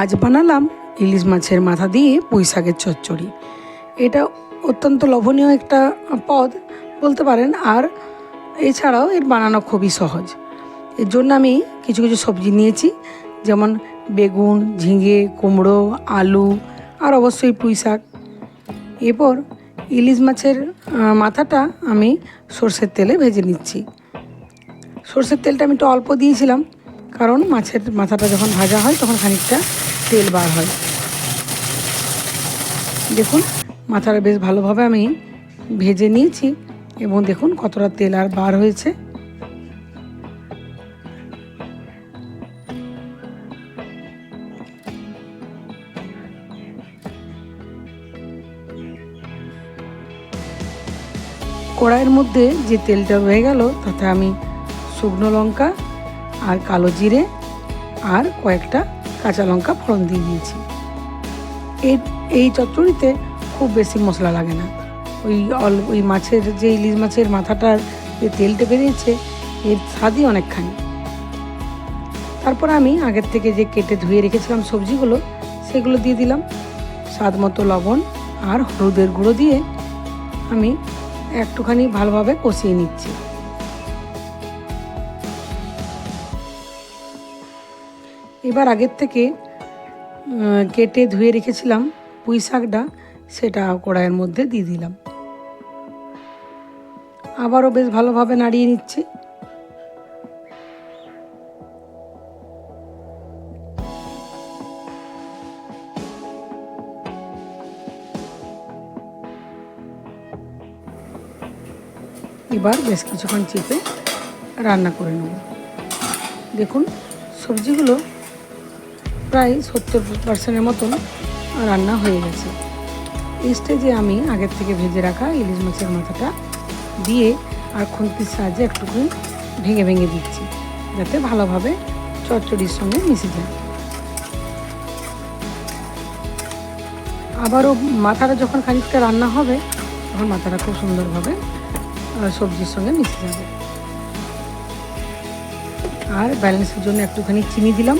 আজ বানালাম ইলিশ মাছের মাথা দিয়ে পুঁই শাকের চচ্চড়ি। এটা অত্যন্ত লোভনীয় একটা পদ বলতে পারেন, আর এছাড়াও এর বানানো খুবই সহজ। এর জন্য আমি কিছু কিছু সবজি নিয়েছি, যেমন বেগুন, ঝিঙে, কুমড়ো, আলু, আর অবশ্যই পুঁই শাক এরপর ইলিশ মাছের মাথাটা আমি সর্ষের তেলে ভেজে নিচ্ছি। সর্ষের তেলটা আমি একটু অল্প দিয়েছিলাম কারণ মাছের মাথাটা যখন ভাজা হয়, তখন খানিকটা তেল বার হয়। দেখুন, মাথাটা বেশ ভালোভাবে আমি ভেজে নিয়েছি এবং দেখুন কতটা তেল আর বার হয়েছে। কড়াইয়ের মধ্যে যে তেলটা রয়ে গেল, তাতে আমি শুকনো লঙ্কা আর কালো জিরে আর কয়েকটা কাঁচা লঙ্কা ফোড়ন দিয়ে দিয়েছি। এই এই চচ্চড়িতে খুব বেশি মশলা লাগে না। ওই অল, ওই মাছের যে ইলিশ মাছের মাথাটার যে তেলটা বেরিয়েছে, এর স্বাদই অনেকখানি। তারপর আমি আগের থেকে যে কেটে ধুয়ে রেখেছিলাম সবজিগুলো, সেগুলো দিয়ে দিলাম। স্বাদ মতো লবণ আর হলুদের গুঁড়ো দিয়ে আমি একটুখানি ভালোভাবে কষিয়ে নিচ্ছি। এবার আগের থেকে কেটে ধুয়ে রেখেছিলাম পুঁই শাকটা, সেটা কড়াইয়ের মধ্যে দিয়ে দিলাম। আবারও বেশ ভালোভাবে নাড়িয়ে নিচ্ছি। এবার বেশ কিছুক্ষণ চেপে রান্না করে নেব। দেখুন, সবজিগুলো প্রায় সত্তর পার্সেন্টের মতন রান্না হয়ে গেছে। এই স্টেজে আমি আগের থেকে ভেজে রাখা ইলিশ মাছের মাথাটা দিয়ে আর খুন্তির সাহায্যে একটুখানি ভেঙে ভেঙে দিচ্ছি, যাতে ভালোভাবে চচ্চড়ির সঙ্গে মিশে যায়। আবারও মাথাটা যখন খানিকটা রান্না হবে, তখন মাথাটা খুব সুন্দরভাবে সবজির সঙ্গে মিশে যাবে। আর ব্যালেন্সের জন্য একটুখানি চিনি দিলাম।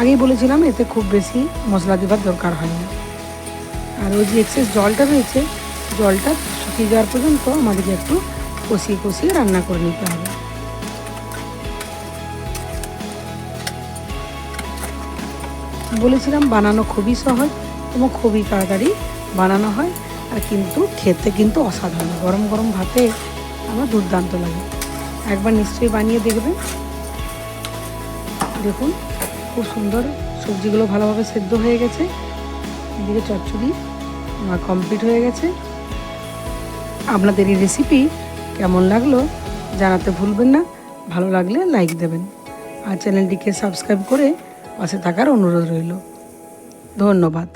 আগেই বলেছিলাম, এতে খুব বেশি মশলা দেবার দরকার হয় না আর ওই যে এক্সেস জলটা রয়েছে, জলটা শুকিয়ে যাওয়ার পর্যন্ত আমাদেরকে একটু কষিয়ে কষিয়ে রান্না করে নিতে হবে। বলেছিলাম বানানো খুবই সহজ, এবং খুবই তাড়াতাড়ি বানানো হয়, আর কিন্তু খেতে কিন্তু অসাধারণ। গরম গরম ভাতে আমার দুর্দান্ত লাগে। একবার নিশ্চয়ই বানিয়ে দেখবেন। দেখুন। খুব সুন্দর। সবজিগুলো ভালোভাবে সেদ্ধ হয়ে গেছে। এদিকে চচ্চড়ি আমার কমপ্লিট হয়ে গেছে। আপনাদের এই রেসিপি কেমন লাগল জানাতে ভুলবেন না। ভালো লাগলে লাইক দেবেন। আর চ্যানেলটিকে সাবস্ক্রাইব করে পাশে থাকার অনুরোধ রইল। ধন্যবাদ।